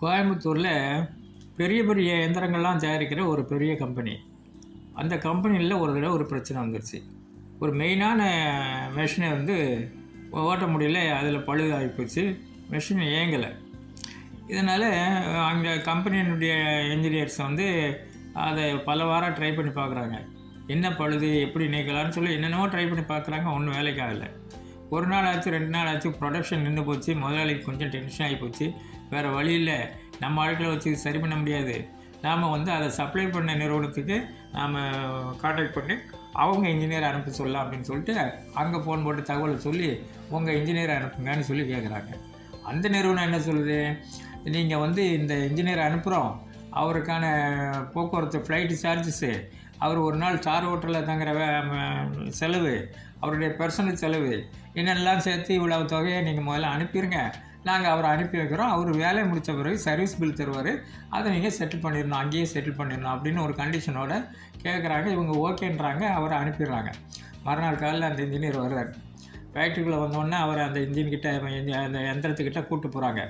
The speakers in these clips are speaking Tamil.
கோயம்புத்தூரில் பெரிய பெரிய இயந்திரங்கள்லாம் தயாரிக்கிற ஒரு பெரிய கம்பெனி அந்த கம்பெனியில் ஒரு தடவை ஒரு பிரச்சனை வந்துருச்சு. ஒரு மெயினான மிஷினை வந்து ஓட்ட முடியல அதில் பழுதாகி போச்சு. மிஷின் இயங்கலை. இதனால் அங்கே கம்பெனியினுடைய இன்ஜினியர்ஸ் வந்து அதை பல வாரம் ட்ரை பண்ணி பார்க்குறாங்க என்ன பழுது எப்படி நீக்கலாம்னு சொல்லி என்னென்னவோ ட்ரை பண்ணி பார்க்குறாங்க ஒன்றும் வேலைக்கு ஆகலை. ஒரு நாள் ஆச்சு ரெண்டு நாள் ஆச்சு ப்ரொடக்ஷன் நின்று போச்சு. முதலாளிக்கு கொஞ்சம் டென்ஷன் ஆகி போச்சு. வேறு வழி இல்லை. நம்ம ஆட்களை வச்சு சரி பண்ண முடியாது. நாம் வந்து அதை சப்ளை பண்ண நிறுவனத்துக்கு நாம் காண்டாக்ட் பண்ணி அவங்க இன்ஜினியர் அனுப்ப சொல்லலாம் அப்படின்னு சொல்லிட்டு அங்கே ஃபோன் போட்டு தகவலை சொல்லி உங்கள் இன்ஜினியர் அனுப்புங்கன்னு சொல்லி கேட்குறாங்க அந்த நிறுவனம் என்ன சொல்லுது? நீங்கள் வந்து இந்த இன்ஜினியர் அனுப்புகிறோம் அவருக்கான போக்குவரத்து ஃப்ளைட்டு சார்ஜஸ்ஸு அவர் ஒரு நாள் சார் ஹோட்டலில் தங்குற வே- செலவு அவருடைய பர்சனல் செலவு என்னெல்லாம் சேர்த்து இவ்வளவு தொகையை நீங்கள் முதல்ல அனுப்பிடுங்க நாங்கள் அவரை அனுப்பி வைக்கிறோம். அவர் வேலையை முடித்த பிறகு சர்வீஸ் பில் தருவார். அதை நீங்கள் செட்டில் பண்ணிடணும். அங்கேயே செட்டில் பண்ணிடணும் அப்படின்னு ஒரு கண்டிஷனோட கேட்குறாங்க இவங்க ஓகேன்றாங்க அவரை அனுப்பிடுறாங்க. மறுநாள் காலையில் அந்த இன்ஜினியர் வர்றார் ஃபேக்ட்ரிக்குள்ளே வந்தோடனே அவர் அந்த இன்ஜின் கிட்ட அந்த யந்திரத்துக்கிட்ட கூப்பிட்டு போகிறாங்க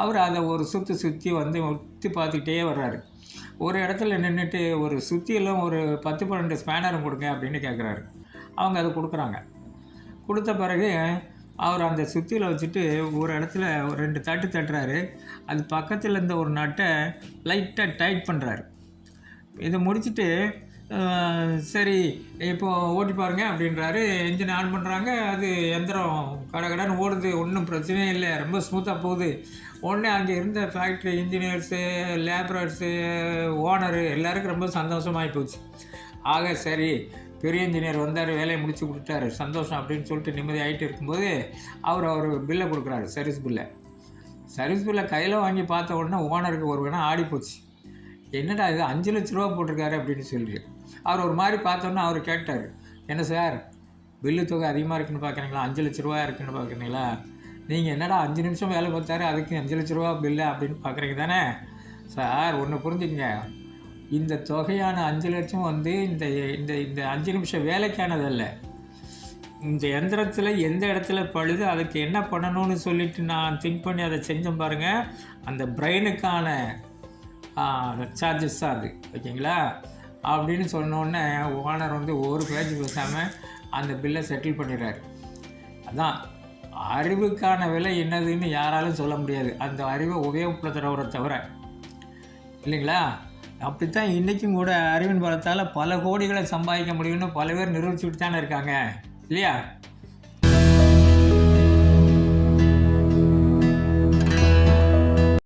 அவர் அதை ஒரு சுற்றி சுற்றி வந்து உத்தி பார்த்துக்கிட்டே வர்றாரு. ஒரு இடத்துல நின்றுட்டு ஒரு சுற்றியெல்லாம் ஒரு பத்து பன்னெண்டு ஸ்பேனரும் கொடுங்க அப்படின்னு கேட்குறாரு அவங்க அதை கொடுக்குறாங்க. கொடுத்த பிறகு அவர் அந்த சுத்தியில் வச்சுட்டு ஒரு இடத்துல ஒரு ரெண்டு தட்டு தட்டுறாரு. அது பக்கத்தில் இருந்த ஒரு நட்டை லைட்டாக டைட் பண்ணுறாரு இதை முடிச்சுட்டு சரி இப்போது ஓட்டி பாருங்க அப்படின்றாரு. இன்ஜின் ஆன் பண்ணுறாங்க அது எந்திரம் கடகடன்னு ஓடுது. ஒன்றும் பிரச்சனையே இல்லை. ரொம்ப ஸ்மூத்தாக போகுது. உடனே அங்கே இருந்த ஃபேக்ட்ரி இன்ஜினியர்ஸு லேபரர்ஸு ஓனரு எல்லாருக்கும் ரொம்ப சந்தோஷமாகி போச்சு. ஆக சரி பெரிய இன்ஜினியர் வந்தார். வேலையை முடிச்சு கொடுத்தாரு சந்தோஷம் அப்படின்னு சொல்லிட்டு நிம்மதி ஆகிட்டு இருக்கும்போது அவர் அவர் பில்லை கொடுக்குறாரு. சர்வீஸ் பில்லை சர்வீஸ் பில்லை கையில் வாங்கி பார்த்த உடனே ஓனருக்கு ஒரு வேணா ஆடி போச்சு என்னடா இது அஞ்சு லட்ச ரூபா போட்டிருக்காரு அப்படின்னு சொல்லி அவர் ஒரு மாதிரி பார்த்தோன்னே அவர் கேட்டார் என்ன சார் பில்லு தொகை அதிகமாக இருக்குன்னு பார்க்குறீங்களா? அஞ்சு லட்ச ரூபா இருக்குன்னு பார்க்குறீங்களா? நீங்கள் என்னடா அஞ்சு நிமிஷம் வேலை பார்த்தாரு அதுக்கு அஞ்சு லட்ச ரூபா பில்லு அப்படின்னு பார்க்குறீங்க தானே? சார் ஒன்று புரிஞ்சுக்கங்க. இந்த தொகையான அஞ்சு லட்சம் வந்து இந்த இந்த இந்த அஞ்சு நிமிஷம் வேலைக்கானதல்ல இந்த எந்திரத்தில் எந்த இடத்துல பழுது அதுக்கு என்ன பண்ணணும்னு சொல்லிட்டு நான் திங்க் பண்ணி அதை செஞ்சேன் பாருங்கள் அந்த பிரெயினுக்கான சார்ஜஸ் தான் அது ஓகேங்களா? அப்படின்னு சொன்னோடனே ஓனர் வந்து ஒரு பேஜ் பேசாமல் அந்த பில்லை செட்டில் பண்ணிடுறாரு. அதான் அறிவுக்கான விலை என்னதுன்னு யாராலும் சொல்ல முடியாது. அந்த அறிவை உபயோகப்படுத்துகிறவரை தவிர இல்லைங்களா? அப்படித்தான் இன்றைக்கும் கூட அறிவின் பலத்தால் பல கோடிகளை சம்பாதிக்க முடியும்னு பல பேர் நிரூபிச்சுட்டு தானே இருக்காங்க இல்லையா?